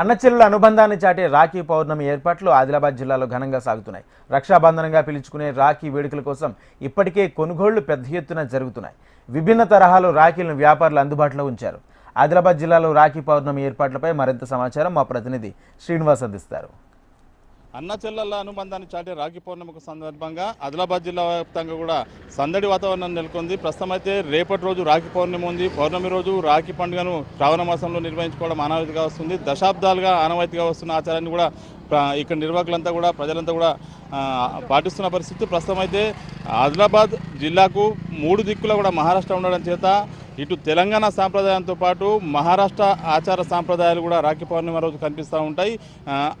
అన్నచెల్లుల అనుబంధాన్ని చాటే రాఖీ పౌర్ణమి ఏర్పాట్లు ఆదిలాబాద్ జిల్లాలో ఘనంగా సాగుతున్నాయి. రక్షాబంధనంగా పిలుచుకునే రాఖీ వేడుకల కోసం ఇప్పటికే కొనుగోళ్ళు పెద్ద ఎత్తున జరుగుతున్నాయి. విభిన్న తరహాలో రాఖీలను వ్యాపారులు అందుబాటులో ఉంచారు. ఆదిలాబాద్ జిల్లాలో రాఖీ పౌర్ణమి ఏర్పాట్లపై మరింత సమాచారం మా ప్రతినిధి శ్రీనివాస్ అందిస్తారు. అన్న చెల్లెళ్ళ అనుబంధాన్ని చాటే రాఖీ పౌర్ణమికి సందర్భంగా ఆదిలాబాద్ జిల్లా వ్యాప్తంగా కూడా సందడి వాతావరణం నెలకొంది. ప్రస్తుతం అయితే రేపటి రోజు రాఖీ పౌర్ణమి ఉంది. పౌర్ణమి రోజు రాఖీ పండుగను శ్రావణ మాసంలో నిర్వహించుకోవడం ఆనవాయితీగా వస్తుంది. దశాబ్దాలుగా ఆనవాయితీగా వస్తున్న ఆచారాన్ని కూడా ఇక్కడ నిర్వాహకులంతా కూడా ప్రజలంతా కూడా పాటిస్తున్న పరిస్థితి. ప్రస్తుతం అయితే ఆదిలాబాద్ జిల్లాకు మూడు దిక్కుల కూడా మహారాష్ట్ర ఉండడం చేత ఇటు తెలంగాణ సాంప్రదాయంతో పాటు మహారాష్ట్ర ఆచార సాంప్రదాయాలు కూడా రాఖీ పౌర్ణమి రోజు కనిపిస్తూ ఉంటాయి. ఆ,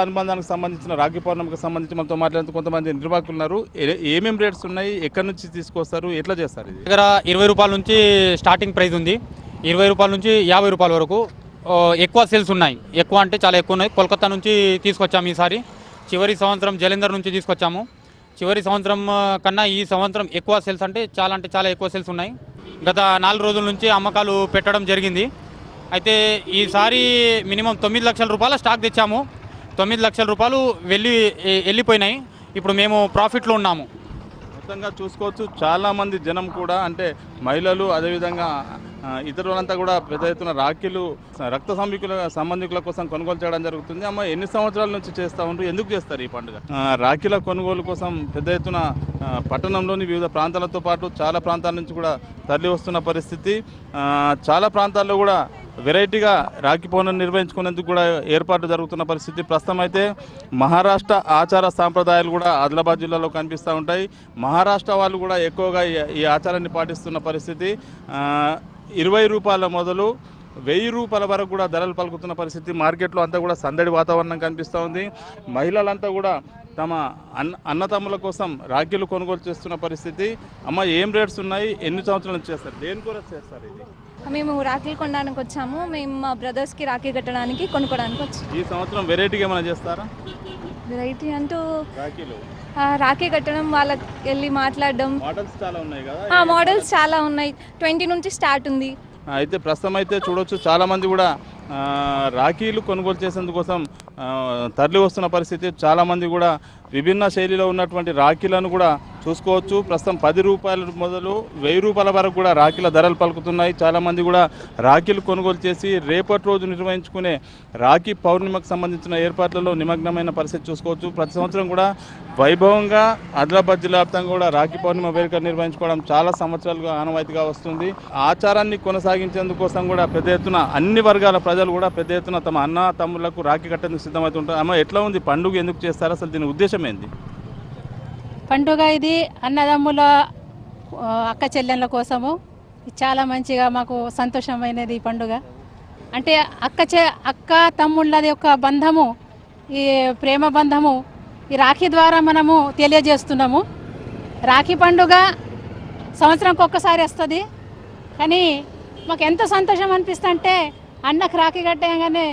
అనుబంధానికి సంబంధించిన రాఖీ పౌర్ణమికి సంబంధించి మనతో మాట్లాడుతూ కొంతమంది నిర్వాహకులు ఉన్నారు. ఏ- రేట్స్ ఉన్నాయి? ఎక్కడి నుంచి తీసుకొస్తారు? ఎట్లా చేస్తారు ఇది? దగ్గర ఇరవై రూపాయల నుంచి స్టార్టింగ్ ప్రైస్ ఉంది. ఇరవై రూపాయల నుంచి యాభై రూపాయల వరకు ఎక్కువ సేల్స్ ఉన్నాయి. ఎక్కువ అంటే చాలా ఎక్కువ ఉన్నాయి. కోల్కతా నుంచి తీసుకొచ్చాము ఈసారి. చివరి సంవత్సరం జలంధర్ నుంచి తీసుకొచ్చాము. చివరి సంవత్సరం కన్నా ఈ సంవత్సరం ఎక్కువ సేల్స్ అంటే చాలా అంటే చాలా ఎక్కువ సేల్స్ ఉన్నాయి. గత నాలుగు రోజుల నుంచి అమ్మకాలు పెట్టడం జరిగింది. అయితే ఈసారి మినిమం తొమ్మిది లక్షల రూపాయల స్టాక్ తెచ్చాము. తొమ్మిది లక్షల రూపాయలు వెళ్ళి వెళ్ళిపోయినాయి. ఇప్పుడు మేము ప్రాఫిట్లో ఉన్నాము. మొత్తంగా చూసుకోవచ్చు. చాలామంది జనం కూడా అంటే మహిళలు అదేవిధంగా ఇతరులంతా కూడా పెద్ద ఎత్తున రాఖీలు రక్త సంబంధికుల సంబంధికుల కోసం కొనుగోలు చేయడం జరుగుతుంది. అమ్మ ఎన్ని సంవత్సరాల నుంచి చేస్తూ ఉంటారు ఎందుకు చేస్తారు ఈ పండుగ? రాఖీల కొనుగోలు కోసం పెద్ద ఎత్తున పట్టణంలోని వివిధ ప్రాంతాలతో పాటు చాలా ప్రాంతాల నుంచి కూడా తరలి వస్తున్న పరిస్థితి. చాలా ప్రాంతాల్లో కూడా వెరైటీగా రాఖీ పౌర్ణమి నిర్వహించుకునేందుకు కూడా ఏర్పాట్లు జరుగుతున్న పరిస్థితి. ప్రస్తుతం అయితే మహారాష్ట్ర ఆచార సాంప్రదాయాలు కూడా ఆదిలాబాద్ జిల్లాలో కనిపిస్తూ ఉంటాయి. మహారాష్ట్ర వాళ్ళు కూడా ఎక్కువగా ఈ- ఆచారాన్ని పాటిస్తున్న పరిస్థితి. ఇరవై రూపాయల మొదలు వెయ్యి రూపాయల వరకు కూడా ధరలు పలుకుతున్న పరిస్థితి. మార్కెట్లో అంతా కూడా సందడి వాతావరణం కనిపిస్తూ ఉంది. మహిళలంతా కూడా తమ అన్న అన్నతమ్ముల కోసం రాఖీలు కొనుగోలు చేస్తున్న పరిస్థితి. అమ్మ ఏం రేట్స్ ఉన్నాయి? ఎన్ని సంవత్సరాలు చేస్తారు? దేని కూడా చేస్తారు ఇది? మేము రాఖీలు కొనడానికి వచ్చాము. మేము మా బ్రదర్స్కి రాఖీ కట్టడానికి కొనుక్కోడానికి వచ్చాము ఈ సంవత్సరం వెరైటీగా ఏమైనా చేస్తారా? వెరైటీ అంటూ రాఖీలు. రాఖీ కట్టడం వాళ్ళకి వెళ్ళి మాట్లాడడం. మోడల్స్ చాలా ఉన్నాయి కదా? ఆ మోడల్స్ చాలా ఉన్నాయి. ట్వంటీ నుంచి స్టార్ట్ ఉంది. అయితే ప్రస్తుతం అయితే చూడొచ్చు చాలా మంది కూడా రాఖీలు కొనుగోలు చేసేందుకోసం తరలి వస్తున్న పరిస్థితి. చాలా మంది కూడా విభిన్న శైలిలో ఉన్నటువంటి రాఖీలను కూడా చూసుకోవచ్చు. ప్రస్తుతం పది రూపాయల మొదలు వెయ్యి రూపాయల వరకు కూడా రాఖీల ధరలు పలుకుతున్నాయి. చాలామంది కూడా రాఖీలు కొనుగోలు చేసి రేపటి రోజు నిర్వహించుకునే రాఖీ పౌర్ణిమకు సంబంధించిన ఏర్పాట్లలో నిమగ్నమైన పరిస్థితి చూసుకోవచ్చు. ప్రతి సంవత్సరం కూడా వైభవంగా ఆదిలాబాద్ జిల్లా వ్యాప్తంగా కూడా రాఖీ పౌర్ణిమ వేడుక నిర్వహించుకోవడం చాలా సంవత్సరాలుగా ఆనవాయితీగా వస్తుంది. ఆచారాన్ని కొనసాగించేందుకోసం కూడా పెద్ద ఎత్తున అన్ని వర్గాల ప్రజలు కూడా పెద్ద ఎత్తున తమ అన్న తమ్ముళ్ళకు రాఖీ కట్టేందుకు సిద్ధమవుతుంటారు. అమ్మ ఎట్లా ఉంది? పండుగ ఎందుకు చేస్తారు? అసలు దీని ఉద్దేశం ఏంది? పండుగ ఇది అన్నదమ్ముల అక్క చెల్లెళ్ళ కోసము. చాలా మంచిగా మాకు సంతోషమైనది ఈ పండుగ. అంటే అక్క చె అక్క తమ్ముళ్ళది యొక్క బంధము ఈ ప్రేమ బంధము ఈ రాఖీ ద్వారా మనము తెలియజేస్తున్నాము. రాఖీ పండుగ సంవత్సరంకి ఒక్కసారి వస్తుంది. కానీ మాకు ఎంత సంతోషం అనిపిస్తుంటే అన్నకు రాఖీ కట్టేయగానే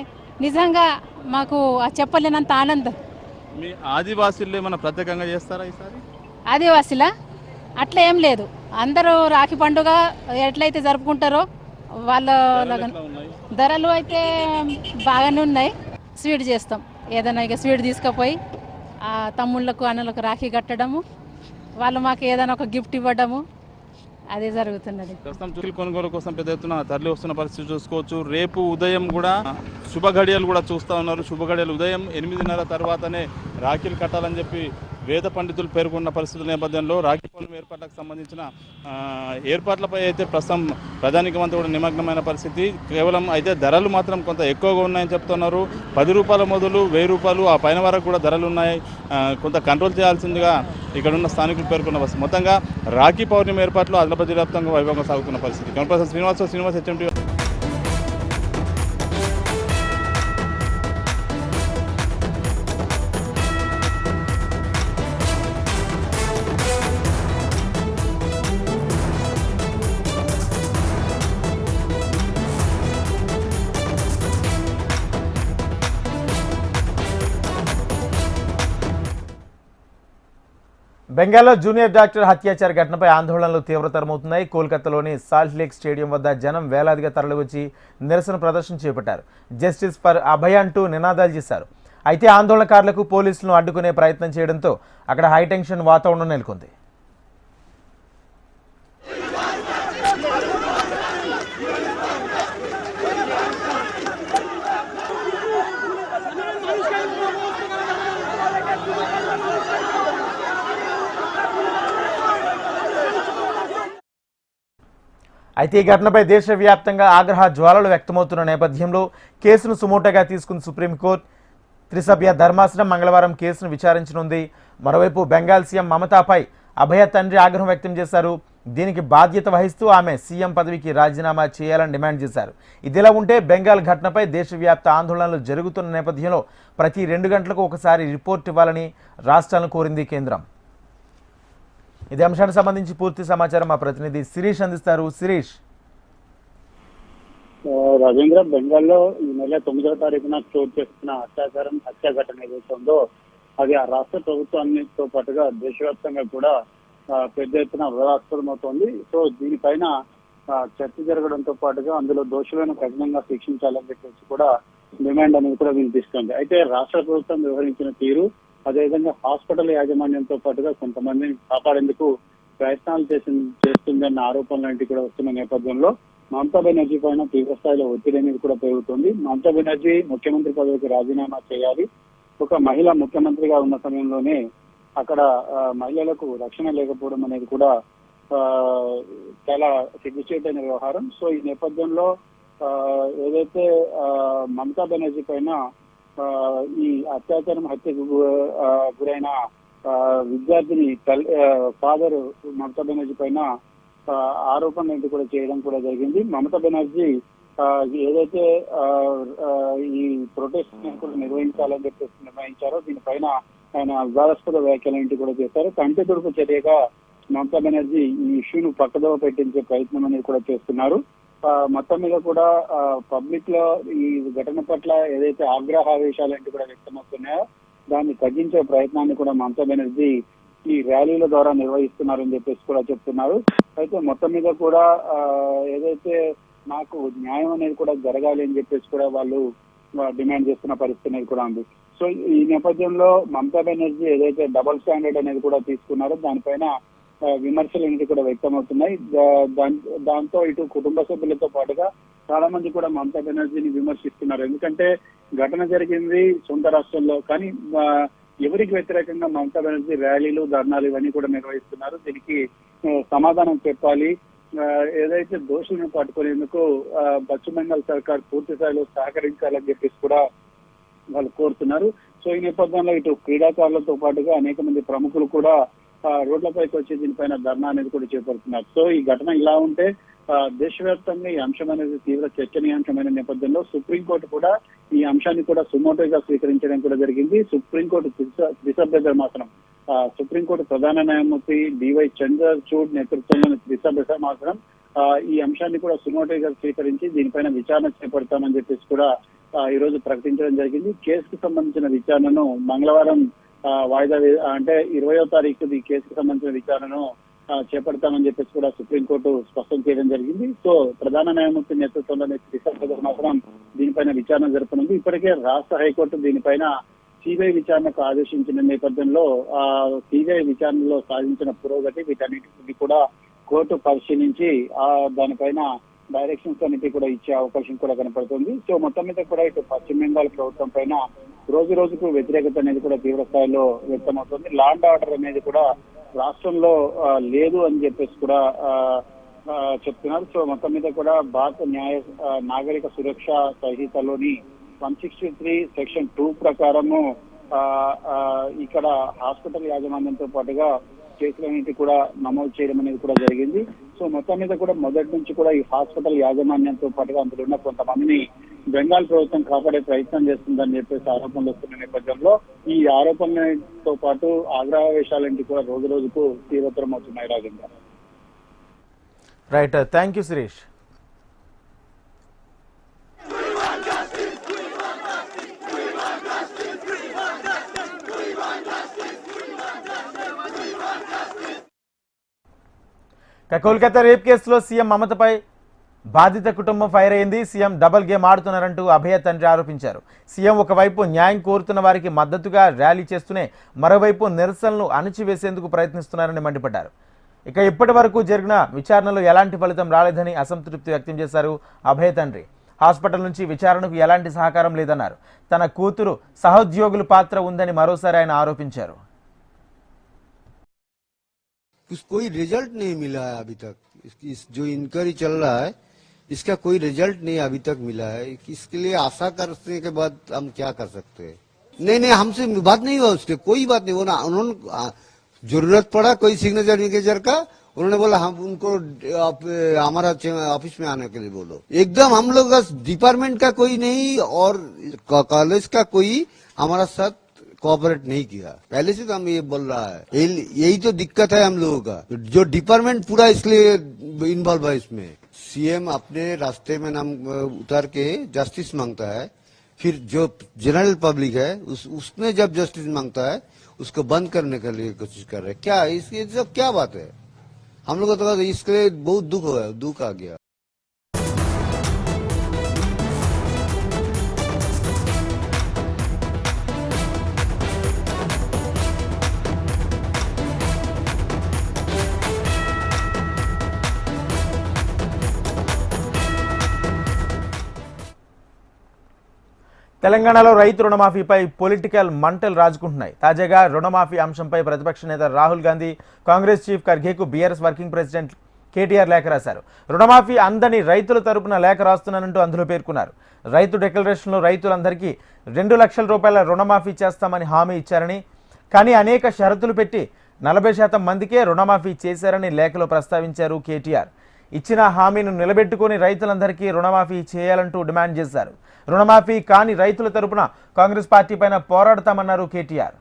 నిజంగా మాకు ఆ చెప్పలేనంత ఆనందం. మీ ఆదివాసీల్లో ఏమైనా ప్రత్యేకంగా చేస్తారా ఈసారి? ఆదివాసీల? అట్లా ఏం లేదు. అందరూ రాఖీ పండుగ ఎట్లయితే జరుపుకుంటారో వాళ్ళ ధరలు అయితే బాగానే ఉన్నాయి. స్వీట్ చేస్తాం. ఏదైనా ఇక స్వీట్ తీసుకుపోయి ఆ తమ్ముళ్ళకు అన్నలకు రాఖీ కట్టడము వాళ్ళు మాకు ఏదైనా ఒక గిఫ్ట్ ఇవ్వడము అదే జరుగుతున్నది. ప్రస్తుతం చుక్కల కొనుగోలు కోసం పెద్ద ఎత్తున తరలి వస్తున్న పరిస్థితి చూసుకోవచ్చు. రేపు ఉదయం కూడా శుభ గడియలు కూడా చూస్తూ ఉన్నారు. శుభ గడియలు ఉదయం ఎనిమిదిన్నర తర్వాతనే రాఖీలు కట్టాలని చెప్పి వేద పండితులు పేర్కొన్న పరిస్థితుల నేపథ్యంలో రాఖీ పౌర్ణమి ఏర్పాట్లకు సంబంధించిన ఏర్పాట్లపై అయితే ప్రస్తుతం ప్రధానికమంతా కూడా నిమగ్నమైన పరిస్థితి. కేవలం అయితే ధరలు మాత్రం కొంత ఎక్కువగా ఉన్నాయని చెప్తున్నారు. పది రూపాయల మొదలు వెయ్యి రూపాయలు ఆ పైన వరకు కూడా ధరలు ఉన్నాయి. కొంత కంట్రోల్ చేయాల్సిందిగా ఇక్కడ ఉన్న స్థానికులు పేర్కొన్న పరిస్థితి మొత్తంగా రాఖీ పౌర్ణమి ఏర్పాట్లు ఆదిలాబాద్ వ్యాప్తంగా వైభవంగా సాగుతున్న పరిస్థితి. కనపర్సన్ శ్రీనివాస శ్రీనివాస్ హెచ్ఎంటీ బెంగాల్లో జూనియర్ డాక్టర్ హత్యాచార ఘటనపై ఆందోళనలు తీవ్రతరమవుతున్నాయి. కోల్కతాలోని సాల్ట్ లేక్ స్టేడియం వద్ద జనం వేలాదిగా తరలివచ్చి నిరసన ప్రదర్శన చేపట్టారు. జస్టిస్ ఫర్ అభయ అంటూ నినాదాలు చేశారు. అయితే ఆందోళనకారులకు పోలీసులను అడ్డుకునే ప్రయత్నం చేయడంతో అక్కడ హైటెన్షన్ వాతావరణం నెలకొంది. అయితే ఈ ఘటనపై దేశవ్యాప్తంగా ఆగ్రహ జ్వాలలు వ్యక్తమవుతున్న నేపథ్యంలో కేసును సుమోటగా తీసుకున్న సుప్రీంకోర్టు త్రిసభ్య ధర్మాసనం మంగళవారం కేసును విచారించనుంది. మరోవైపు బెంగాల్ సీఎం మమతాపై అభయ తండ్రి ఆగ్రహం వ్యక్తం చేశారు. దీనికి బాధ్యత వహిస్తూ ఆమె సీఎం పదవికి రాజీనామా చేయాలని డిమాండ్ చేశారు. ఇదిలా ఉంటే బెంగాల్ ఘటనపై దేశవ్యాప్త ఆందోళనలు జరుగుతున్న నేపథ్యంలో ప్రతి రెండు గంటలకు ఒకసారి రిపోర్ట్ ఇవ్వాలని రాష్ట్రాలను కోరింది కేంద్రం. ఇదే అంశానికి సంబంధించి పూర్తి సమాచారం మా ప్రతినిధి శిరీష్ అందిస్తారు. శిరీష్. ఆ, రాజేంద్ర బెంగాల్లో ఈ నెల తొమ్మిదవ తారీఖున చోటు చేసుకున్న అత్యాచారం హత్య ఘటన ఏదైతే ఉందో అది ఆ రాష్ట్ర ప్రభుత్వాన్నితో పాటుగా దేశవ్యాప్తంగా కూడా పెద్ద ఎత్తున వివాదాస్పదమవుతోంది. సో దీనిపైన చర్చ జరగడంతో పాటుగా అందులో దోషులను కఠినంగా శిక్షించాలని చెప్పేసి కూడా డిమాండ్ అనేది కూడా వినిపిస్తుంది. అయితే రాష్ట్ర ప్రభుత్వం వ్యవహరించిన తీరు అదేవిధంగా హాస్పిటల్ యాజమాన్యంతో పాటుగా కొంతమందిని కాపాడేందుకు ప్రయత్నాలు చేసి చేస్తుందన్న ఆరోపణలు కూడా వస్తున్న నేపథ్యంలో మమతా బెనర్జీ పైన తీవ్ర స్థాయిలో ఒత్తిడి అనేది కూడా పెరుగుతుంది. మమతా బెనర్జీ ముఖ్యమంత్రి పదవికి రాజీనామా చేయాలి. ఒక మహిళ ముఖ్యమంత్రిగా ఉన్న సమయంలోనే అక్కడ మహిళలకు రక్షణ లేకపోవడం అనేది కూడా ఆ, చాలా సిగ్గుచేటైన వ్యవహారం. సో ఈ నేపథ్యంలో ఆ, ఏదైతే ఆ, మమతా బెనర్జీ పైన ఈ అత్యాచారం హత్యకు ఆ, గురైన ఆ, విద్యార్థిని ఫాదర్ మమతా బెనర్జీ పైన ఆ, ఏంటి కూడా చేయడం కూడా జరిగింది. మమతా బెనర్జీ ఆ, ఏదైతే ఆ, ఈ ప్రొటెస్ట్ కూడా నిర్వహించాలని చెప్పేసి నిర్ణయించారో దీనిపైన ఆయన వివాదాస్పద వ్యాఖ్యలు ఏంటి కూడా చేశారు. కంటి తుడుపు చర్యగా మమతా బెనర్జీ ఈ ఇష్యూను పక్కదోవ పెట్టించే ప్రయత్నం అనేది కూడా చేస్తున్నారు. మొత్తం మీద కూడా పబ్లిక్లో ఈ ఘటన పట్ల ఏదైతే ఆగ్రహావేశాలు ఏంటి కూడా వ్యక్తమవుతున్నాయో దాన్ని తగ్గించే ప్రయత్నాన్ని కూడా మమతా బెనర్జీ ఈ ర్యాలీల ద్వారా నిర్వహిస్తున్నారని చెప్పేసి కూడా చెప్తున్నారు. అయితే మొత్తం మీద కూడా ఆ, ఏదైతే నాకు న్యాయం అనేది కూడా జరగాలి అని చెప్పేసి కూడా వాళ్ళు డిమాండ్ చేస్తున్న పరిస్థితి అనేది కూడా ఉంది. సో ఈ నేపథ్యంలో మమతా బెనర్జీ ఏదైతే డబుల్ స్టాండర్డ్ అనేది కూడా తీసుకున్నారో దానిపైన విమర్శలు అనేది కూడా వ్యక్తమవుతున్నాయి. దాంతో ఇటు కుటుంబ సభ్యులతో పాటుగా చాలా మంది కూడా మమతా బెనర్జీని విమర్శిస్తున్నారు. ఎందుకంటే ఘటన జరిగింది సొంత రాష్ట్రంలో కానీ ఎవరికి వ్యతిరేకంగా మమతా బెనర్జీ ర్యాలీలు ధర్నాలు ఇవన్నీ కూడా నిర్వహిస్తున్నారు. దీనికి సమాధానం చెప్పాలి. ఆ, ఏదైతే దోషులను పట్టుకునేందుకు పశ్చిమ బెంగాల్ సర్కార్ పూర్తి స్థాయిలో సహకరించాలని చెప్పేసి కూడా వాళ్ళు కోరుతున్నారు. సో ఈ నేపథ్యంలో ఇటు క్రీడాకారులతో పాటుగా అనేక మంది ప్రముఖులు కూడా రోడ్లపైకి వచ్చి దీనిపైన ధర్నా అనేది కూడా చేపడుతున్నారు. సో ఈ ఘటన ఇలా ఉంటే దేశవ్యాప్తంగా ఈ అంశం అనేది తీవ్ర చర్చనీయాంశమైన నేపథ్యంలో సుప్రీంకోర్టు కూడా ఈ అంశాన్ని కూడా సుమోటోగా స్వీకరించడం కూడా జరిగింది. సుప్రీంకోర్టు త్రిసభ్య ధర్మాసనం సుప్రీంకోర్టు ప్రధాన న్యాయమూర్తి డివై చంద్రచూడ్ నేతృత్వంలోని త్రిసభ్య ధర్మాసనం ఆ, ఈ అంశాన్ని కూడా సుమోటోగా స్వీకరించి దీనిపైన విచారణ చేపడతామని చెప్పేసి కూడా ఈ రోజు ప్రకటించడం జరిగింది. కేసుకు సంబంధించిన విచారణను మంగళవారం వాయిదా అంటే ఇరవయో తారీఖు ఈ కేసుకు సంబంధించిన విచారణను చేపడతామని చెప్పేసి కూడా సుప్రీంకోర్టు స్పష్టం చేయడం జరిగింది. సో ప్రధాన న్యాయమూర్తి నేతృత్వంలోని త్రిసభ్య దీనిపైన విచారణ జరపనుంది ఇప్పటికే రాష్ట్ర హైకోర్టు దీనిపైన సిబిఐ విచారణకు ఆదేశించిన నేపథ్యంలో ఆ సిబిఐ విచారణలో సాధించిన పురోగతి వీటన్నిటిని కూడా కోర్టు పరిశీలించి ఆ దానిపైన డైరెక్షన్స్ అన్నిటి కూడా ఇచ్చే అవకాశం కూడా కనపడుతుంది. సో మొత్తం మీద కూడా ఇటు పశ్చిమ బెంగాల్ ప్రభుత్వం పైన రోజు రోజుకు వ్యతిరేకత అనేది కూడా తీవ్ర స్థాయిలో వ్యక్తమవుతుంది. లాండ్ ఆర్డర్ అనేది కూడా రాష్ట్రంలో లేదు అని చెప్పేసి కూడా చెప్తున్నారు. సో మొత్తం మీద కూడా భారత న్యాయ నాగరిక సురక్ష సంహితలోని one sixty three section two ప్రకారము ఆ, ఇక్కడ హాస్పిటల్ యాజమాన్యంతో పాటుగా కేసులన్నిటి కూడా నమోదు చేయడం అనేది కూడా జరిగింది. సో మొత్తం మీద కూడా మొదటి నుంచి కూడా ఈ హాస్పిటల్ యాజమాన్యంతో పాటుగా అందులో ఉన్న కొంతమందిని బెంగాల్ ప్రభుత్వం కాపాడే ప్రయత్నం చేస్తుందని చెప్పేసి ఆరోపణలు వస్తున్న నేపథ్యంలో ఈ ఆరోపణలతో పాటు ఆగ్రహవేశాలంటి కూడా రోజు రోజుకు తీవ్రతరం అవుతున్నాయి Rajendra. Right thank you Sirish ఇక కోల్కతా రేప్ కేసులో సీఎం మమతపై బాధిత కుటుంబం ఫైర్ అయింది సీఎం డబుల్ గేమ్ ఆడుతున్నారంటూ అభయ తండ్రి ఆరోపించారు సీఎం ఒకవైపు న్యాయం కోరుతున్న వారికి మద్దతుగా ర్యాలీ చేస్తూనే మరోవైపు నిరసనలు అణచివేసేందుకు ప్రయత్నిస్తున్నారని మండిపడ్డారు ఇక ఇప్పటి వరకు జరిగిన విచారణలో ఎలాంటి ఫలితం రాలేదని అసంతృప్తి వ్యక్తం చేశారు అభయ తండ్రి హాస్పిటల్ నుంచి విచారణకు ఎలాంటి సహకారం లేదన్నారు తన కూతురు సహోద్యోగుల పాత్ర ఉందని మరోసారి ఆయన ఆరోపించారు कुछ कोई रिजल्ट नहीं मिला है अभी तक इसकी इस जो इंक्वायरी चल रहा है इसका कोई रिज़ल्ट नहीं अभी तक मिला है। इसके लिए आशा करने के बाद हम क्या कर सकते हैं। नहीं नहीं, हमसे बात नहीं हुआ उसके, कोई बात नहीं। वो ना, उन्होंने ज़रूरत पड़ा कोई सिग्नेचर विग्नेचर का, उन्होंने बोला, हम उनको हमारा ऑफ़िस में आने के लिए बोलो। एकदम हम लोग डिपार्टमेंट का कोई नहीं और कॉलेज का कोई हमारा साथ कोऑपरेट नहीं किया। पहले से तो हम ये बोल रहा है। यही तो दिक्कत है हम लोगों का। जो डिपार्टमेंट पूरा इसलिए इन्वॉल्व है इसमें। सीएम अपने रास्ते में नाम उतार के जस्टिस माँगता है। फिर जो जनरल पब्लिक है, उस, उसमें जब जस्टिस माँगता है, उसको बंद करने के लिए कोशिश कर रहे हैं। क्या, इसकी सब क्या बात है? हम लोग को तो इसके लिए बहुत दुख हो, दुख आ गया। తెలంగాణలో రైతు రుణమాఫీపై పొలిటికల్ మంటలు రాజుకుంటున్నాయి. తాజాగా రుణమాఫీ అంశంపై ప్రతిపక్ష నేత రాహుల్ గాంధీ కాంగ్రెస్ చీఫ్ ఖర్గేకు బీఆర్ఎస్ వర్కింగ్ ప్రెసిడెంట్ కేటీఆర్ లేఖ రాశారు. రుణమాఫీ అందని రైతుల తరపున లేఖ రాస్తున్నానంటూ అందులో పేర్కొన్నారు. రైతు డిక్లరేషన్లో రైతులందరికీ రెండు లక్షల రూపాయల రుణమాఫీ చేస్తామని హామీ ఇచ్చారని కానీ అనేక షరతులు పెట్టి నలభై శాతం మందికే రుణమాఫీ చేశారని లేఖలో ప్రస్తావించారు కేటీఆర్. ఇచ్చిన హామీని నిలబెట్టుకుని రైతులందరికీ రుణమాఫీ చేయాలంటూ డిమాండ్ చేశారు. రుణమాఫీ కాని రైతుల తరపున కాంగ్రెస్ పార్టీ పైన పోరాడతామన్నారు కేటీఆర్.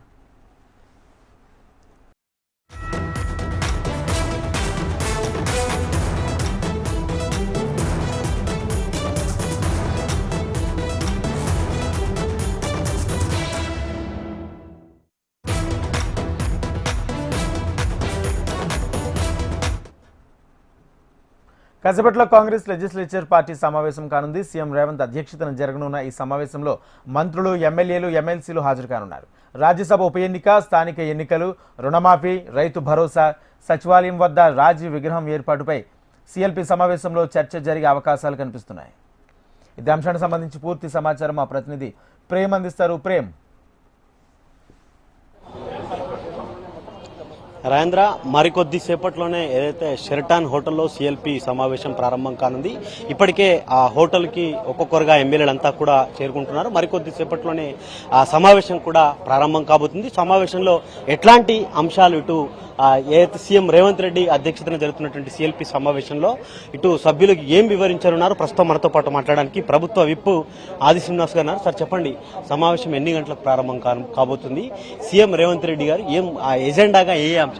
కాసేపట్లో కాంగ్రెస్ లెజిస్లేచర్ పార్టీ సమావేశం కానుంది. సీఎం రేవంత్ అధ్యక్షతన జరగనున్న ఈ సమావేశంలో మంత్రులు ఎమ్మెల్యేలు ఎమ్మెల్సీలు హాజరు కానున్నారు రాజ్యసభ ఉప ఎన్నిక స్థానిక ఎన్నికలు రుణమాఫీ రైతు భరోసా సచివాలయం వద్ద రాజీ విగ్రహం ఏర్పాటుపై సిఎల్పి సమావేశంలో చర్చ జరిగే అవకాశాలు కనిపిస్తున్నాయి. ఇదే అంశానికి సంబంధించి పూర్తి సమాచారం మా ప్రతినిధి ప్రేమ్ అందిస్తారు. ప్రేమ్ రాజేంద్ర మరికొద్ది సేపట్లోనే ఏదైతే షెర్టాన్ హోటల్లో సిఎల్పి సమావేశం ప్రారంభం కానుంది ఇప్పటికే ఆ హోటల్కి ఒక్కొక్కరుగా ఎమ్మెల్యేలంతా కూడా చేరుకుంటున్నారు. మరికొద్ది సేపట్లోనే ఆ సమావేశం కూడా ప్రారంభం కాబోతుంది. సమావేశంలో ఎట్లాంటి అంశాలు ఇటు ఏదైతే సీఎం రేవంత్ రెడ్డి అధ్యక్షతన జరుగుతున్నటువంటి సిఎల్పి సమావేశంలో ఇటు సభ్యులకు ఏం వివరించారున్నారు? ప్రస్తుతం మనతో పాటు మాట్లాడడానికి ప్రభుత్వ విప్ ఆది శ్రీనివాస్ గారు ఉన్నారు. సార్ చెప్పండి సమావేశం ఎన్ని గంటలకు ప్రారంభం కాబోతుంది? సీఎం రేవంత్ రెడ్డి గారు ఏం ఎజెండాగా ఏ అంశాలు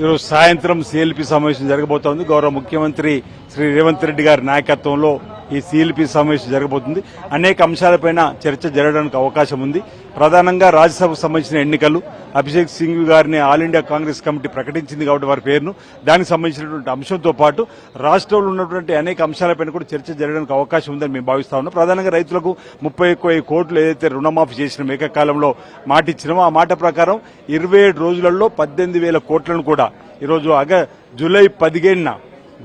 ఈరోజు సాయంత్రం సిఎల్పి సమావేశం జరగబోతోంది. గౌరవ ముఖ్యమంత్రి శ్రీ రేవంత్ రెడ్డి గారి నాయకత్వంలో ఈ సిఎల్పి సమావేశం జరగబోతుంది. అనేక అంశాలపైన చర్చ జరగడానికి అవకాశం ఉంది. ప్రధానంగా రాజ్యసభకు సంబంధించిన ఎన్నికలు అభిషేక్ సింగ్ గారిని ఆల్ ఇండియా కాంగ్రెస్ కమిటీ ప్రకటించింది కాబట్టి వారి పేరును దానికి సంబంధించినటువంటి అంశంతో పాటు రాష్ట్రంలో ఉన్నటువంటి అనేక అంశాలపైన కూడా చర్చ జరగడానికి అవకాశం ఉందని మేము భావిస్తా ఉన్నాం. ప్రధానంగా రైతులకు ముప్పై ఎక్కువ కోట్లు ఏదైతే రుణమాఫీ చేసిన ఏకకాలంలో మాట ఇచ్చినామో ఆ మాట ప్రకారం ఇరవై ఏడు రోజులలో పద్దెనిమిది వేల కోట్లను కూడా ఈరోజు అగ జూలై పదిహేనున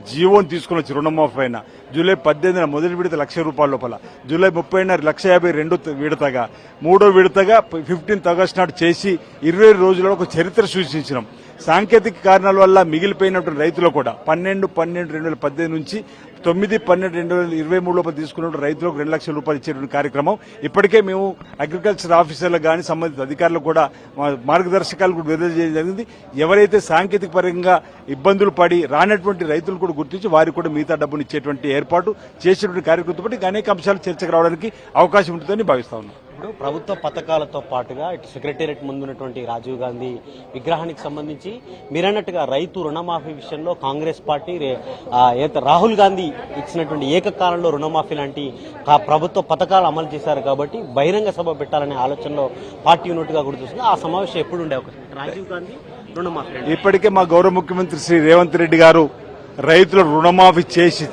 జీవోని తీసుకున్న వచ్చి రుణమాఫీ పైన జూలై పద్దెనిమిదిన మొదటి విడత లక్ష రూపాయల లోపల జూలై ముప్పై లక్ష యాభై రెండు విడతగా మూడో విడతగా ఫిఫ్టీన్త్ ఆగస్ట్ నాడు చేసి ఇరవై రోజులలో ఒక చరిత్ర సూచించినాం సాంకేతిక కారణాల వల్ల మిగిలిపోయినటువంటి రైతులు కూడా పన్నెండు పన్నెండు రెండు వేల పద్దెనిమిది నుంచి తొమ్మిది పన్నెండు రెండు వేల ఇరవై మూడు లోపల తీసుకున్న రైతులకు రెండు లక్షల రూపాయలు ఇచ్చేటువంటి కార్యక్రమం. ఇప్పటికే మేము అగ్రికల్చర్ ఆఫీసర్లకు కానీ సంబంధిత అధికారులకు కూడా మార్గదర్శకాలు కూడా విడుదల చేయడం జరిగింది. ఎవరైతే సాంకేతిక పరంగా ఇబ్బందులు పడి రానటువంటి రైతులు కూడా గుర్తించి వారికి కూడా మిగతా డబ్బును ఇచ్చేటువంటి ఏర్పాటు చేసినటువంటి కార్యక్రమంతో అనేక అంశాలు చర్చకు రావడానికి అవకాశం ఉంటుందని భావిస్తా ఉన్నాం. ఇప్పుడు ప్రభుత్వ పథకాలతో పాటుగా ఇటు సెక్రటేరియట్ ముందు ఉన్నటువంటి రాజీవ్ గాంధీ విగ్రహానికి సంబంధించి మీరన్నట్టుగా రైతు రుణమాఫీ విషయంలో కాంగ్రెస్ పార్టీ రాహుల్ గాంధీ ఇచ్చినటువంటి ఏకకాలంలో రుణమాఫీ లాంటి ప్రభుత్వ పథకాలు అమలు చేశారు కాబట్టి బహిరంగ సభ పెట్టాలనే ఆలోచనలో పార్టీ ఉన్నట్టుగా గుర్తొస్తుంది ఆ సమావేశం ఎప్పుడు ఉండే అవకాశం? రాజీవ్ గాంధీ రుణమాఫీ ఇప్పటికే మా గౌరవ ముఖ్యమంత్రి శ్రీ రేవంత్ రెడ్డి గారు రైతుల రుణమాఫీ చేసి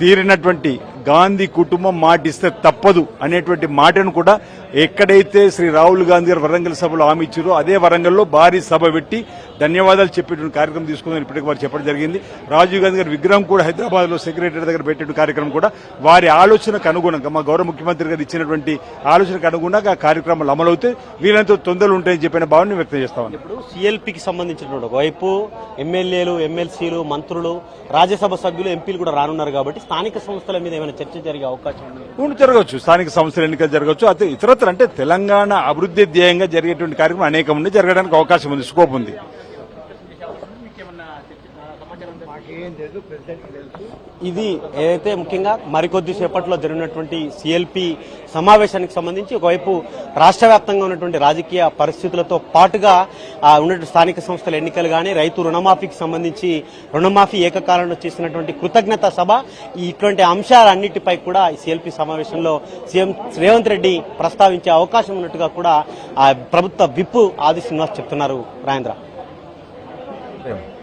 తీరినటువంటి గాంధీ కుటుంబం మాటిస్తే తప్పదు అనేటువంటి మాటను కూడా ఎక్కడైతే శ్రీ రాహుల్ గాంధీ గారు వరంగల్ సభలో హామీ ఇచ్చారో అదే వరంగల్లో భారీ సభ పెట్టి ధన్యవాదాలు చెప్పేటువంటి కార్యక్రమం తీసుకుందని ఇప్పటికి వారు చెప్పడం జరిగింది. రాజీవ్ గాంధీ గారి విగ్రహం కూడా హైదరాబాద్లో సెక్రటరీ దగ్గర పెట్టే కార్యక్రమం కూడా వారి ఆలోచనకు అనుగుణంగా మా గౌరవ ముఖ్యమంత్రి గారు ఇచ్చినటువంటి ఆలోచనకు అనుగుణంగా ఆ కార్యక్రమాలు అమలవుతే వీళ్ళంతా తొందరలు ఉంటాయని చెప్పిన భావన వ్యక్తం చేస్తామని ఇప్పుడు సిఎల్పికి సంబంధించినటువంటి ఒకవైపు ఎమ్మెల్యేలు ఎమ్మెల్సీలు మంత్రులు రాజ్యసభ సభ్యులు ఎంపీలు కూడా రానున్నారు కాబట్టి స్థానిక సంస్థల మీద ఏమైనా చర్చ జరిగే అవకాశం ఉంది. ఉండి జరగవచ్చు. స్థానిక సంస్థల ఎన్నికలు జరగవచ్చు. అయితే ఇతరత్ర అంటే తెలంగాణ అభివృద్ధి ధ్యేయంగా జరిగేటువంటి కార్యక్రమం అనేకం ఉంది జరగడానికి అవకాశం ఉంది స్కోప్ ఉంది. ఇది ఏదైతే ముఖ్యంగా మరికొద్ది సేపట్లో జరిగినటువంటి సిఎల్పి సమావేశానికి సంబంధించి ఒకవైపు రాష్ట్ర వ్యాప్తంగా ఉన్నటువంటి రాజకీయ పరిస్థితులతో పాటుగా ఉన్నటువంటి స్థానిక సంస్థల ఎన్నికలు కానీ రైతు రుణమాఫీకి సంబంధించి రుణమాఫీ ఏకకాలంలో చేసినటువంటి కృతజ్ఞత సభ ఈ ఇటువంటి అంశాలన్నిటిపై కూడా ఈ సిఎల్పి సమావేశంలో సీఎం రేవంత్ రెడ్డి ప్రస్తావించే అవకాశం ఉన్నట్టుగా కూడా ఆ ప్రభుత్వ విప్పు ఆది శ్రీనివాస్ చెప్తున్నారు రాజేంద్ర.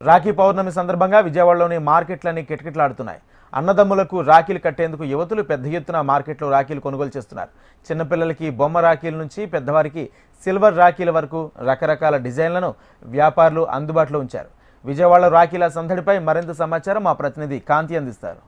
రాఖీ పౌర్ణమి సందర్భంగా విజయవాడలోని మార్కెట్లన్నీ కిటకిటలాడుతున్నాయి. అన్నదమ్ములకు రాఖీలు కట్టేందుకు యువతులు పెద్ద ఎత్తున మార్కెట్లో రాఖీలు కొనుగోలు చేస్తున్నారు. చిన్నపిల్లలకి బొమ్మ రాఖీల నుంచి పెద్దవారికి సిల్వర్ రాఖీల వరకు రకరకాల డిజైన్లను వ్యాపారులు అందుబాటులో ఉంచారు. విజయవాడ రాఖీల సందడిపై మరింత సమాచారం మా ప్రతినిధి కాంతి అందిస్తారు.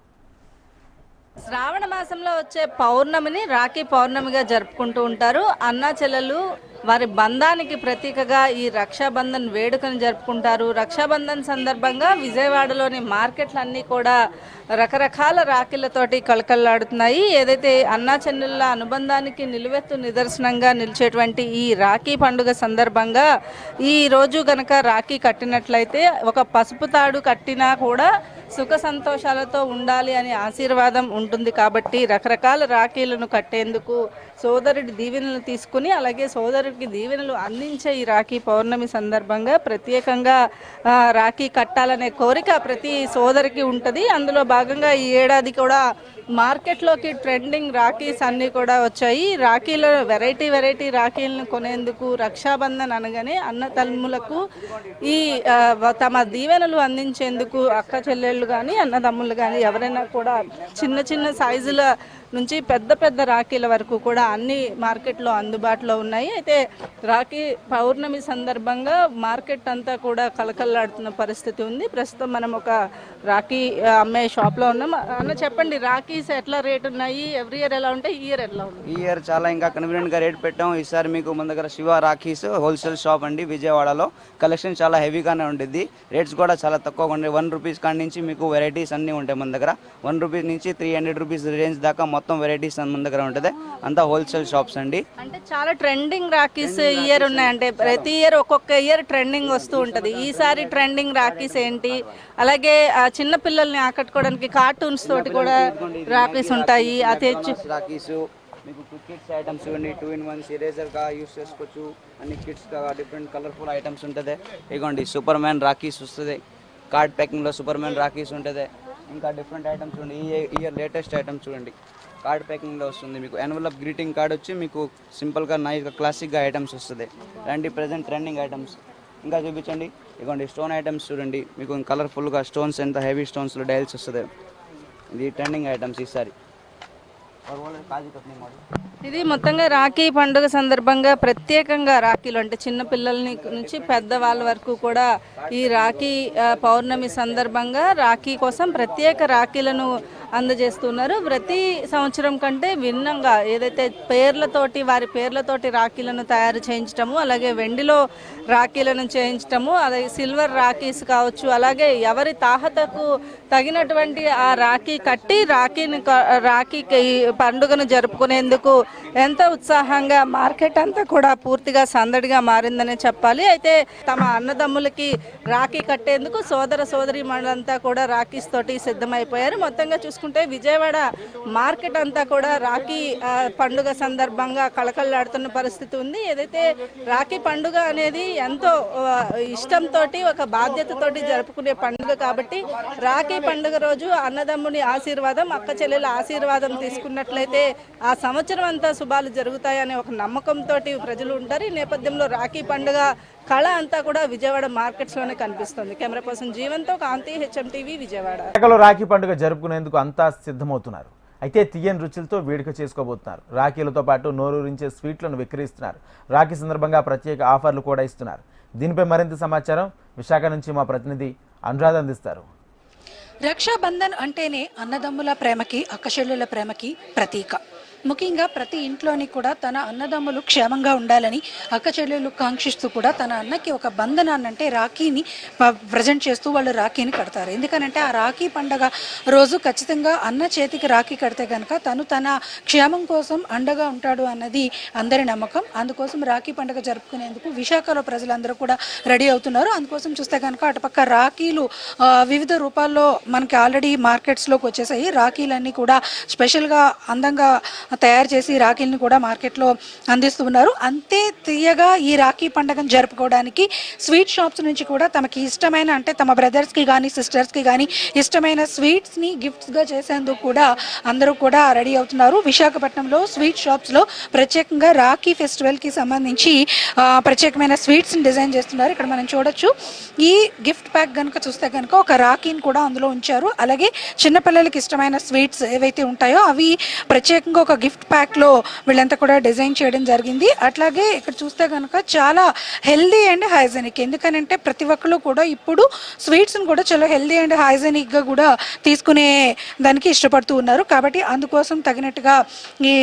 శ్రావణ మాసంలో వచ్చే పౌర్ణమిని రాఖీ పౌర్ణమిగా జరుపుకుంటూ ఉంటారు. అన్నా చెల్లెలు వారి బంధానికి ప్రతీకగా ఈ రక్షాబంధన్ వేడుకను జరుపుకుంటారు. రక్షాబంధన్ సందర్భంగా విజయవాడలోని మార్కెట్లన్నీ కూడా రకరకాల రాఖీలతోటి కళకళలాడుతున్నాయి. ఏదైతే అన్నా అనుబంధానికి నిలువెత్తు నిదర్శనంగా నిలిచేటువంటి ఈ రాఖీ పండుగ సందర్భంగా ఈరోజు గనక రాఖీ కట్టినట్లయితే ఒక పసుపు తాడు కట్టినా కూడా సుఖ సంతోషాలతో ఉండాలి అనే ఆశీర్వాదం ఉంటుంది కాబట్టి రకరకాల రాఖీలను కట్టేందుకు సోదరుడి దీవెనలు తీసుకుని అలాగే సోదరుడికి దీవెనలు అందించే ఈ రాఖీ పౌర్ణమి సందర్భంగా ప్రత్యేకంగా రాఖీ కట్టాలనే కోరిక ప్రతి సోదరికి ఉంటుంది. అందులో భాగంగా ఈ ఏడాది కూడా మార్కెట్లోకి ట్రెండింగ్ రాఖీస్ అన్నీ కూడా వచ్చాయి. రాఖీలో వెరైటీ వెరైటీ రాఖీలను కొనేందుకు రక్షాబంధన్ అనగానే అన్న తల్ములకు ఈ తమ దీవెనలు అందించేందుకు అక్క చెల్లెళ్ళు కానీ అన్నదమ్ములు కానీ ఎవరైనా కూడా చిన్న చిన్న సైజుల నుంచి పెద్ద పెద్ద రాఖీల వరకు కూడా అన్ని మార్కెట్లో అందుబాటులో ఉన్నాయి. అయితే రాఖీ పౌర్ణమి సందర్భంగా మార్కెట్ అంతా కూడా కలకల్లాడుతున్న పరిస్థితి ఉంది. ప్రస్తుతం మనం ఒక రాఖీ అమ్మే షాప్లో ఉన్నాం. అన్న చెప్పండి రాఖీస్ ఎట్లా రేట్ ఉన్నాయి? ఎవ్రీ ఇయర్ ఎలా ఉంటాయి? ఈ ఇయర్ ఎట్లా ఉంది ఈ ఇయర్ చాలా ఇంకా కన్వీనియంట్గా రేట్ పెట్టాం. ఈసారి మీకు మన దగ్గర శివ రాఖీస్ హోల్సేల్ షాప్ అండి విజయవాడలో. కలెక్షన్ చాలా హెవీగానే ఉంటుంది రేట్స్ కూడా చాలా తక్కువగా ఉంటాయి వన్ రూపీస్ కాడి నుంచి మీకు వెరైటీస్ అన్నీ ఉంటాయి మన దగ్గర వన్ రూపీస్ నుంచి త్రీ హండ్రెడ్ రూపీస్ రేంజ్ దాకా మొత్తం వెరైటీస్ మన దగ్గర ఉంటుంది. అంతా హోల్సేల్ షాప్స్ అండి. అంటే చాలా ట్రెండింగ్ రాఖీస్ ఇయర్ ఉన్నాయి అంటే ప్రతి ఇయర్ ఒక్కొక్క ఇయర్ ట్రెండింగ్ వస్తూ ఉంటది. ఈసారి ట్రెండింగ్ రాఖీస్ ఏంటి? అలాగే ఆ చిన్న పిల్లల్ని ఆకట్టుకోవడానికి కార్టూన్స్ తోటి కూడా రాఖీస్ ఉంటాయి. హెచ్చు రాఖీస్ మీకు kids items two in ones ఇరేజర్గా use చేసుకోవచ్చు. అన్ని కిడ్స్గా డిఫరెంట్ కలర్ఫుల్ ఐటమ్స్ ఉంటుంది. ఇగోండి సూపర్ మ్యాన్ రాఖీస్ వస్తుంది. కార్డ్ ప్యాకింగ్లో సూపర్ మ్యాన్ రాఖీస్ ఉంటుంది. ఇంకా డిఫరెంట్ ఐటమ్స్ చూడండి ఈ ఇయర్ లేటెస్ట్ ఐటమ్స్ చూడండి కార్డ్ ప్యాకింగ్లో వస్తుంది. మీకు ఎన్వలప్ గ్రీటింగ్ కార్డ్ వచ్చి మీకు సింపుల్గా నైస్గా క్లాసిక్గా ఐటమ్స్ వస్తుంది. రండి ప్రజెంట్ ట్రెండింగ్ ఐటమ్స్ ఇంకా చూపించండి. ఇవ్వండి స్టోన్ ఐటమ్స్ చూడండి. మీకు కలర్ఫుల్గా స్టోన్స్ ఎంత హెవీ స్టోన్స్లో డైల్స్ వస్తుంది. ఇది ట్రెండింగ్ ఐటమ్స్ ఈసారి ఇది మొత్తంగా రాఖీ పండుగ సందర్భంగా ప్రత్యేకంగా రాఖీలు అంటే చిన్నపిల్లల నుంచి పెద్దవాళ్ళ వరకు కూడా ఈ రాఖీ పౌర్ణమి సందర్భంగా రాఖీ కోసం ప్రత్యేక రాఖీలను అందజేస్తున్నారు. ప్రతి సంవత్సరం కంటే భిన్నంగా ఏదైతే పేర్లతోటి వారి పేర్లతోటి రాఖీలను తయారు చేయించటము అలాగే వెండిలో రాఖీలను చేయించటము అలాగే సిల్వర్ రాఖీస్ కావచ్చు అలాగే ఎవరి తాహతకు తగినటువంటి ఆ రాఖీ కట్టి రాఖీని రాఖీకి పండుగను జరుపుకునేందుకు ఎంత ఉత్సాహంగా మార్కెట్ అంతా కూడా పూర్తిగా సందడిగా మారిందనే చెప్పాలి. అయితే తమ అన్నదమ్ములకి రాఖీ కట్టేందుకు సోదర సోదరి మండలంతా కూడా రాఖీస్ తోటి సిద్ధమైపోయారు. మొత్తంగా చూసుకుంటే చూసుకుంటే విజయవాడ మార్కెట్ అంతా కూడా రాఖీ పండుగ సందర్భంగా కళకళలాడుతున్న పరిస్థితి ఉంది. ఏదైతే రాఖీ పండుగ అనేది ఎంతో ఇష్టంతో ఒక బాధ్యతతోటి జరుపుకునే పండుగ కాబట్టి రాఖీ పండుగ రోజు అన్నదమ్ముని ఆశీర్వాదం అక్క చెల్లెల ఆశీర్వాదం తీసుకున్నట్లయితే ఆ సంవత్సరం అంతా శుభాలు జరుగుతాయనే ఒక నమ్మకంతో ప్రజలు ఉంటారు. ఈ నేపథ్యంలో రాఖీ పండుగ కళ అంతా కూడా విజయవాడ మార్కెట్స్లోనే కనిపిస్తుంది. కెమెరా పర్సన్ జీవన్తో కాంతి హెచ్ఎం టీవీ విజయవాడ రాఖీ పండుగ జరుపుకునేందుకు అంతా సిద్ధమవుతున్నారు. అయితే తీయని రుచులతో వేడుక చేసుకోబోతున్నారు. రాఖీలతో పాటు నోరూరించే స్వీట్లను విక్రయిస్తున్నారు. రాఖీ సందర్భంగా ప్రత్యేక ఆఫర్లు కూడా ఇస్తున్నారు. దీనిపై మరింత సమాచారం విశాఖ నుంచి మా ప్రతినిధి అనురాధ అందిస్తారు. రక్షాబంధన్ అంటేనే అన్నదమ్ముల ప్రేమకి అక్కచెల్లెల ప్రేమకి ప్రతీక. ముఖ్యంగా ప్రతి ఇంట్లోని కూడా తన అన్నదమ్ములు క్షేమంగా ఉండాలని అక్క చెల్లెలు కాంక్షిస్తూ కూడా తన అన్నకి ఒక బంధనాన్నంటే రాఖీని ప్రజెంట్ చేస్తూ వాళ్ళు రాఖీని కడతారు. ఎందుకనంటే ఆ రాఖీ పండగ రోజు ఖచ్చితంగా అన్న చేతికి రాఖీ కడితే కనుక తను తన క్షేమం కోసం అండగా ఉంటాడు అన్నది అందరి నమ్మకం. అందుకోసం రాఖీ పండగ జరుపుకునేందుకు విశాఖలో ప్రజలందరూ కూడా రెడీ అవుతున్నారు. అందుకోసం చూస్తే కనుక అటుపక్క రాఖీలు వివిధ రూపాల్లో మనకి ఆల్రెడీ మార్కెట్స్లోకి వచ్చేసాయి. రాఖీలన్నీ కూడా స్పెషల్గా అందంగా తయారు చేసి రాఖీల్ని కూడా మార్కెట్లో అందిస్తూ ఉన్నారు అంతే తీయగా ఈ రాఖీ పండుగను జరుపుకోవడానికి స్వీట్ షాప్స్ నుంచి కూడా తమకి ఇష్టమైన అంటే తమ బ్రదర్స్కి కానీ సిస్టర్స్కి కానీ ఇష్టమైన స్వీట్స్ని గిఫ్ట్స్గా చేసేందుకు కూడా అందరూ కూడా రెడీ అవుతున్నారు. విశాఖపట్నంలో స్వీట్ షాప్స్లో ప్రత్యేకంగా రాఖీ ఫెస్టివల్కి సంబంధించి ప్రత్యేకమైన స్వీట్స్ని డిజైన్ చేస్తున్నారు. ఇక్కడ మనం చూడొచ్చు. ఈ గిఫ్ట్ ప్యాక్ కనుక చూస్తే కనుక ఒక రాఖీని కూడా అందులో ఉంచారు. అలాగే చిన్నపిల్లలకి ఇష్టమైన స్వీట్స్ ఏవైతే ఉంటాయో అవి ప్రత్యేకంగా ఒక గిఫ్ట్ ప్యాక్లో వీళ్ళంతా కూడా డిజైన్ చేయడం జరిగింది. అట్లాగే ఇక్కడ చూస్తే కనుక చాలా హెల్దీ అండ్ హైజెనిక్. ఎందుకనంటే ప్రతి ఒక్కరు కూడా ఇప్పుడు స్వీట్స్ని కూడా చాలా హెల్దీ అండ్ హైజెనిక్గా కూడా తీసుకునే దానికి ఇష్టపడుతూ ఉన్నారు. కాబట్టి అందుకోసం తగినట్టుగా ఈ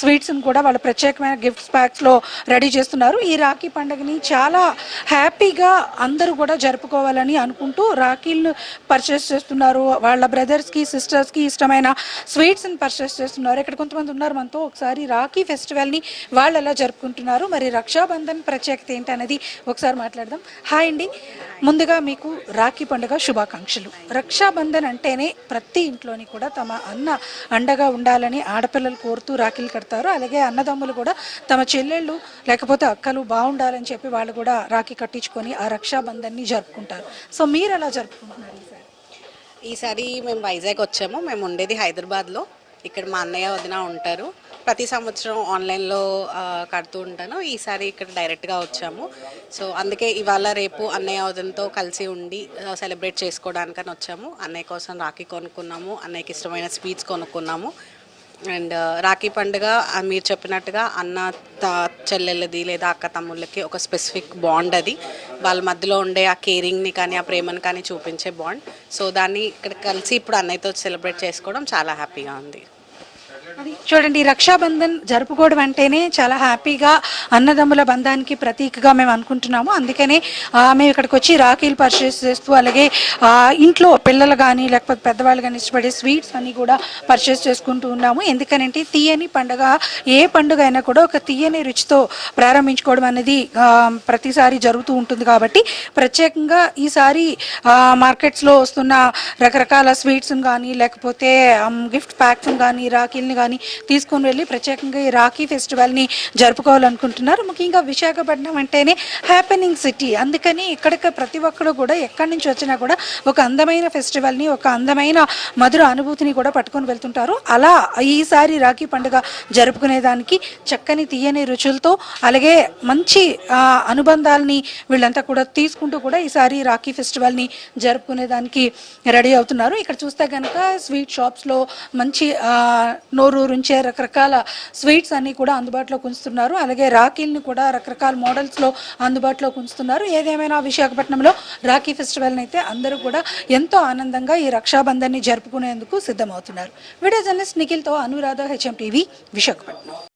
స్వీట్స్ని కూడా వాళ్ళ ప్రత్యేకమైన గిఫ్ట్ ప్యాక్స్లో రెడీ చేస్తున్నారు. ఈ రాఖీ పండుగని చాలా హ్యాపీగా అందరూ కూడా జరుపుకోవాలని అనుకుంటూ రాఖీలను పర్చేస్ చేస్తున్నారు. వాళ్ళ బ్రదర్స్కి సిస్టర్స్కి ఇష్టమైన స్వీట్స్ని పర్చేస్ చేస్తున్నారు. ఇక్కడ కొంతమంది ఉన్నారు. మనతో ఒకసారి రాఖీ ఫెస్టివల్ని వాళ్ళు ఎలా జరుపుకుంటున్నారు మరి రక్షాబంధన్ ప్రత్యేకత ఏంటి అనేది ఒకసారి మాట్లాడదాం. హాయ్ అండి. ముందుగా మీకు రాఖీ పండుగ శుభాకాంక్షలు. రక్షాబంధన్ అంటేనే ప్రతి ఇంట్లోని కూడా తమ అన్న అండగా ఉండాలని ఆడపిల్లలు కోరుతూ రాఖీలు కడతారు. అలాగే అన్నదమ్ములు కూడా తమ చెల్లెళ్ళు లేకపోతే అక్కలు బాగుండాలని చెప్పి వాళ్ళు కూడా రాఖీ కట్టించుకొని ఆ రక్షాబంధన్ని జరుపుకుంటారు. సో మీరు ఎలా జరుపుకుంటున్నారు ఈసారి? ఈసారి మేము వైజాగ్ వచ్చాము. మేము ఉండేది హైదరాబాద్లో. ఇక్కడ మా అన్నయ్య వదిన ఉంటారు. ప్రతి సంవత్సరం ఆన్లైన్లో కడుతూ ఉంటాను. ఈసారి ఇక్కడ డైరెక్ట్గా వచ్చాము. సో అందుకే ఇవాళ రేపు అన్నయ్య వదినతో కలిసి ఉండి సెలబ్రేట్ చేసుకోవడానికని వచ్చాము. అన్నయ్య కోసం రాఖీ కొనుక్కున్నాము. అన్నయ్యకి ఇష్టమైన స్వీట్స్ కొనుక్కున్నాము. అండ్ రాఖీ పండుగ మీరు చెప్పినట్టుగా అన్న త- చెల్లెళ్ళది లేదా అక్క తమ్ముళ్ళకి ఒక స్పెసిఫిక్ బాండ్ అది. వాళ్ళ మధ్యలో ఉండే ఆ కేరింగ్ని కానీ ఆ ప్రేమని కానీ చూపించే బాండ్. సో దాన్ని ఇక్కడ కలిసి ఇప్పుడు అన్నయ్యతో సెలబ్రేట్ చేసుకోవడం చాలా హ్యాపీగా ఉంది. చూడండి రక్షాబంధన్ జరుపుకోవడం అంటేనే చాలా హ్యాపీగా అన్నదమ్ముల బంధానికి ప్రతీకగా మేము అనుకుంటున్నాము. అందుకనే మేము ఇక్కడికి వచ్చి రాఖీలు పర్చేస్ చేస్తూ అలాగే ఇంట్లో పిల్లలు కానీ లేకపోతే పెద్దవాళ్ళు కానీ ఇష్టపడే స్వీట్స్ అన్ని కూడా పర్చేస్ చేసుకుంటూ ఉన్నాము. ఎందుకనంటే తీయని పండుగ ఏ పండుగ అయినా కూడా ఒక తీయని రుచితో ప్రారంభించుకోవడం అనేది ప్రతిసారి జరుగుతూ ఉంటుంది కాబట్టి ప్రత్యేకంగా ఈసారి మార్కెట్స్లో వస్తున్న రకరకాల స్వీట్స్ కానీ లేకపోతే గిఫ్ట్ ప్యాక్స్ కానీ రాఖీల్ని కానీ తీసుకొని వెళ్ళి ప్రత్యేకంగా ఈ రాఖీ ఫెస్టివల్ని జరుపుకోవాలనుకుంటున్నారు. ముఖ్యంగా విశాఖపట్నం అంటేనే హ్యాపెనింగ్ సిటీ అందుకని ఇక్కడికి ప్రతి ఒక్కరు కూడా ఎక్కడి నుంచి వచ్చినా కూడా ఒక అందమైన ఫెస్టివల్ని ఒక అందమైన మధుర అనుభూతిని కూడా పట్టుకొని వెళ్తుంటారు. అలా ఈసారి రాఖీ పండుగ జరుపుకునేదానికి చక్కని తీయని రుచులతో అలాగే మంచి అనుబంధాలని వీళ్ళంతా కూడా తీసుకుంటూ కూడా ఈసారి రాఖీ ఫెస్టివల్ని జరుపుకునేదానికి రెడీ అవుతున్నారు. ఇక్కడ చూస్తే కనుక స్వీట్ షాప్స్లో మంచి నోరు ఊరూరుంచే రకరకాల స్వీట్స్ అన్నీ కూడా అందుబాటులోకి ఉంచుతున్నారు. అలాగే రాఖీల్ని కూడా రకరకాల మోడల్స్లో అందుబాటులోకి ఉంచుతున్నారు. ఏదేమైనా విశాఖపట్నంలో రాఖీ ఫెస్టివల్ని అయితే అందరూ కూడా ఎంతో ఆనందంగా ఈ రక్షాబంధాన్ని జరుపుకునేందుకు సిద్ధమవుతున్నారు. వీడియో జర్నలిస్ట్ నిఖిల్తో అనురాధ హెచ్ఎం టీవీ విశాఖపట్నం.